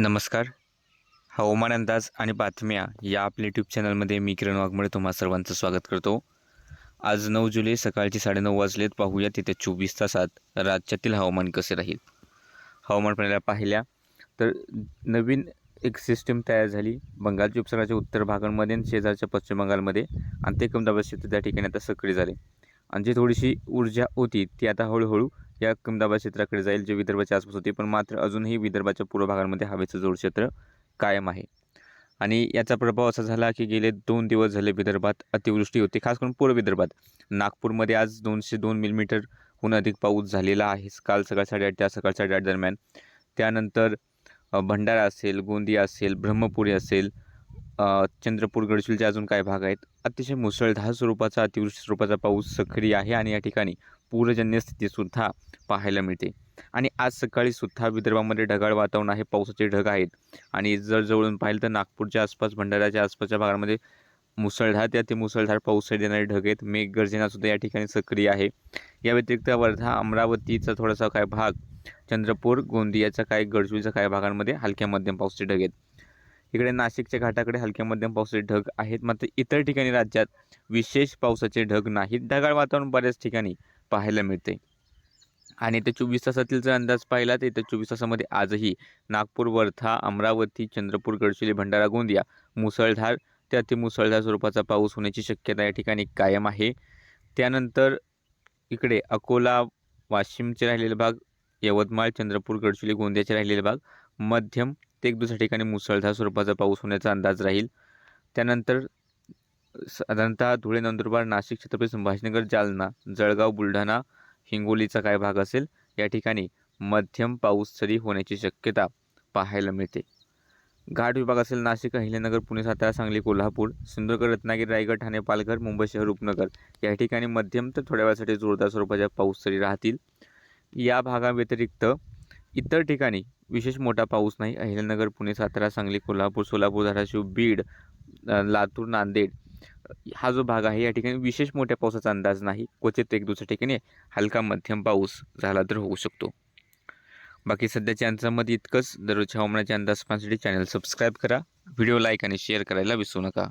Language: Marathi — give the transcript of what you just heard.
नमस्कार. हवामान अंदाज आणि बातम्या या आपल्या यूट्यूब चॅनलमध्ये मी किरण वाघमळे तुम्हा सर्वांचं स्वागत करतो. आज नऊ जुलै सकाळची साडेनऊ वाजलेत. पाहूया तिथे चोवीस तासात राज्यातील हवामान कसे राहील? हवामान प्रणाल्या पाहिल्या तर नवीन एक सिस्टीम तयार झाली. बंगालच्या उपसागराच्या उत्तर भागांमध्ये आणि शेजारच्या पश्चिम बंगालमध्ये आणि ते कमदाबाद क्षेत्र त्या ठिकाणी आता सक्रिय झाले. आणि जी थोडीशी ऊर्जा होती ती आता हळूहळू या कमदाबाद क्षेत्राकडे जाईल जे विदर्भाच्या आसपास होते. पण मात्र अजूनही विदर्भाच्या पूर्व भागांमध्ये हवेचं जोड क्षेत्र कायम आहे. आणि याचा प्रभाव असा झाला की गेले दोन दिवस झाले विदर्भात अतिवृष्टी होती. खास करून पूर्व विदर्भात. नागपूरमध्ये आज दोनशे दोन मिलीमीटरहून अधिक पाऊस झालेला आहे. काल सकाळ साडेआठ त्या सकाळ साडेआठ दरम्यान. त्यानंतर भंडारा असेल गोंदिया असेल ब्रह्मपुरी असेल चंद्रपूर गडचिरोलीचे अजून काही भाग आहेत. अतिशय मुसळधार स्वरूपाचा अतिवृष्टी स्वरूपाचा पाऊस सक्रिय आहे. आणि या ठिकाणी पूरजन्य स्थितीसुद्धा पाहायला मिळते. आणि आज सकाळीसुद्धा विदर्भामध्ये ढगाळ वातावरण आहे पावसाचे ढग आहेत. आणि जर जवळून पाहिलं तर नागपूरच्या आसपास भंडाऱ्याच्या आसपासच्या भागामध्ये मुसळधार ते मुसळधार पाऊस देणारे ढग आहेत. मेघगर्जनासुद्धा या ठिकाणी सक्रिय आहे. या व्यतिरिक्त वर्धा अमरावतीचा थोडासा काय भाग चंद्रपूर गोंदियाचा काही गडचिरोलीच्या काही भागांमध्ये हलक्या मध्यम पावसाचे ढग आहेत. इकडे नाशिकच्या घाटाकडे हलक्या मध्यम पावसाचे ढग आहेत. मात्र इतर ठिकाणी राज्यात विशेष पावसाचे ढग नाहीत. ढगाळ वातावरण बऱ्याच ठिकाणी पाहायला मिळते. आणि ते चोवीस तासातील जर अंदाज पाहिला तर इथं चोवीस तासामध्ये आजही नागपूर वर्धा अमरावती चंद्रपूर गडचिरोली भंडारा गोंदिया मुसळधार ते अतिमुसळधार स्वरूपाचा पाऊस होण्याची शक्यता या ठिकाणी कायम आहे. त्यानंतर इकडे अकोला वाशिमचे राहिलेले भाग यवतमाळ चंद्रपूर गडचिरोली गोंदियाचे राहिलेले भाग मध्यम ते एक दुसऱ्या ठिकाणी मुसळधार स्वरूपाचा पाऊस होण्याचा अंदाज राहील. त्यानंतर साधारणतः धुळे नंदुरबार नाशिक छत्रपती संभाजीनगर जालना जळगाव बुलढाणा हिंगोलीचा काय भाग असेल? या ठिकाणी मध्यम पाऊस सरी होण्याची शक्यता पाहायला मिळते. घाट विभाग असेल नाशिक अहिल्यानगर पुणे सातारा सांगली कोल्हापूर सिंधुदुर्ग रत्नागिरी रायगड ठाणे पालघर मुंबई शहर उपनगर या ठिकाणी मध्यम तर थोड्या वेळासाठी जोरदार स्वरूपाच्या पाऊस सरी राहतील. या भागाव्यतिरिक्त इतर ठिकाणी विशेष मोठा पाऊस नाही. अहिल्यानगर पुणे सातारा सांगली कोल्हापूर सोलापूर धाराशिव बीड लातूर नांदेड हा जो भाग आहे या ठिकाणी विशेष मोठ्या पावसाचा अंदाज नाही. क्वचित एक दुसऱ्या ठिकाणी हलका मध्यम पाऊस झाला तर होऊ शकतो. बाकी सध्याच्या अंदाजामध्ये इतकंच. दररोजच्या हवामानाचे अंदाज पाहण्यासाठी चॅनल सबस्क्राईब करा. व्हिडिओ लाईक आणि शेअर करायला विसरू नका.